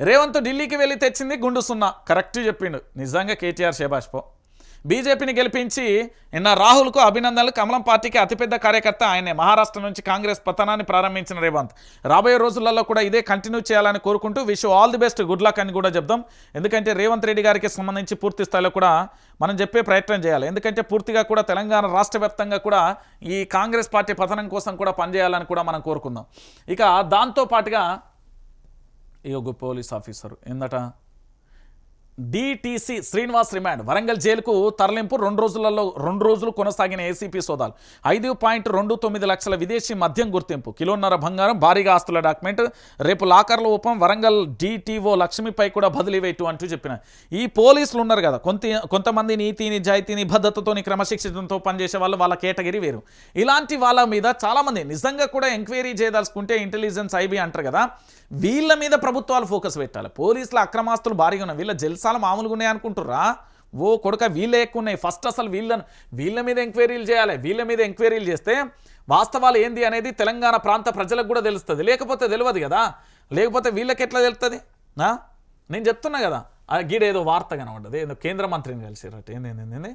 రేవంత్ ఢిల్లీకి వెళ్ళి తెచ్చింది గుండు సున్నా. కరెక్ట్ చెప్పిండు. నిజంగా కేటీఆర్ శేభాష్పో బీజేపీని గెలిపించి నిన్న రాహుల్కు అభినందనలు. కమలం పార్టీకి అతిపెద్ద కార్యకర్త ఆయనే. మహారాష్ట్ర నుంచి కాంగ్రెస్ పతనాన్ని ప్రారంభించిన రేవంత్. రాబోయే రోజులలో కూడా ఇదే కంటిన్యూ చేయాలని కోరుకుంటూ wish all the best. Good luck అని కూడా చెప్దాం. ఎందుకంటే రేవంత్ రెడ్డి గారికి సంబంధించి పూర్తి స్థాయిలో కూడా మనం చెప్పే ప్రయత్నం చేయాలి. ఎందుకంటే పూర్తిగా కూడా తెలంగాణ రాష్ట్ర వ్యాప్తంగా కూడా ఈ కాంగ్రెస్ పార్టీ పతనం కోసం కూడా పనిచేయాలని కూడా మనం కోరుకుందాం. ఇక దాంతో పాటుగా ఈ ఒక పోలీస్ ఆఫీసర్. ఏందట డిటిసి శ్రీనివాస్ రిమాండ్. వరంగల్ జైలుకు తరలింపు రెండు రోజులలో రెండు రోజులు కొనసాగిన ఏసీపీ సోదాలు. ఐదు పాయింట్ రెండు తొమ్మిది లక్షల విదేశీ మద్యం గుర్తింపు. కిలోన్నర బంగారం భారీగా ఆస్తుల డాక్యుమెంట్. రేపు లాకర్ల ఉపం వరంగల్ డిటిఓ లక్ష్మిపై కూడా బదిలీ వేయటం అంటూ చెప్పిన. ఈ పోలీసులు ఉన్నారు కదా కొంత కొంతమంది నీతి నిజాయితీ నిబద్ధతతోని క్రమశిక్షణతో పనిచేసే వాళ్ళు వాళ్ళ కేటగిరీ వేరు. ఇలాంటి వాళ్ళ మీద చాలామంది నిజంగా కూడా ఎంక్వైరీ చేయదలుచుకుంటే ఇంటెలిజెన్స్ ఐబీ అంటారు కదా వీళ్ళ మీద ప్రభుత్వాలు ఫోకస్ పెట్టాలి. పోలీసుల అక్రమాస్తులు భారీగా ఉన్న వీళ్ళ జెల్స్ జల్సాలు మామూలుగా ఉన్నాయి అనుకుంటుర్రా? ఓ కొడుక వీళ్ళే ఎక్కువ ఉన్నాయి ఫస్ట్ అసలు వీళ్ళను వీళ్ళ మీద ఎంక్వైరీలు చేయాలి. వీళ్ళ మీద ఎంక్వైరీలు చేస్తే వాస్తవాలు ఏంది అనేది తెలంగాణ ప్రాంత ప్రజలకు కూడా తెలుస్తుంది. లేకపోతే తెలియదు కదా. లేకపోతే వీళ్ళకి ఎట్లా తెలుస్తుంది నా? నేను చెప్తున్నా కదా. గీడేదో వార్త కనబడ్డది. ఏదో కేంద్ర మంత్రిని కలిసిరట ఏంది ఏంది?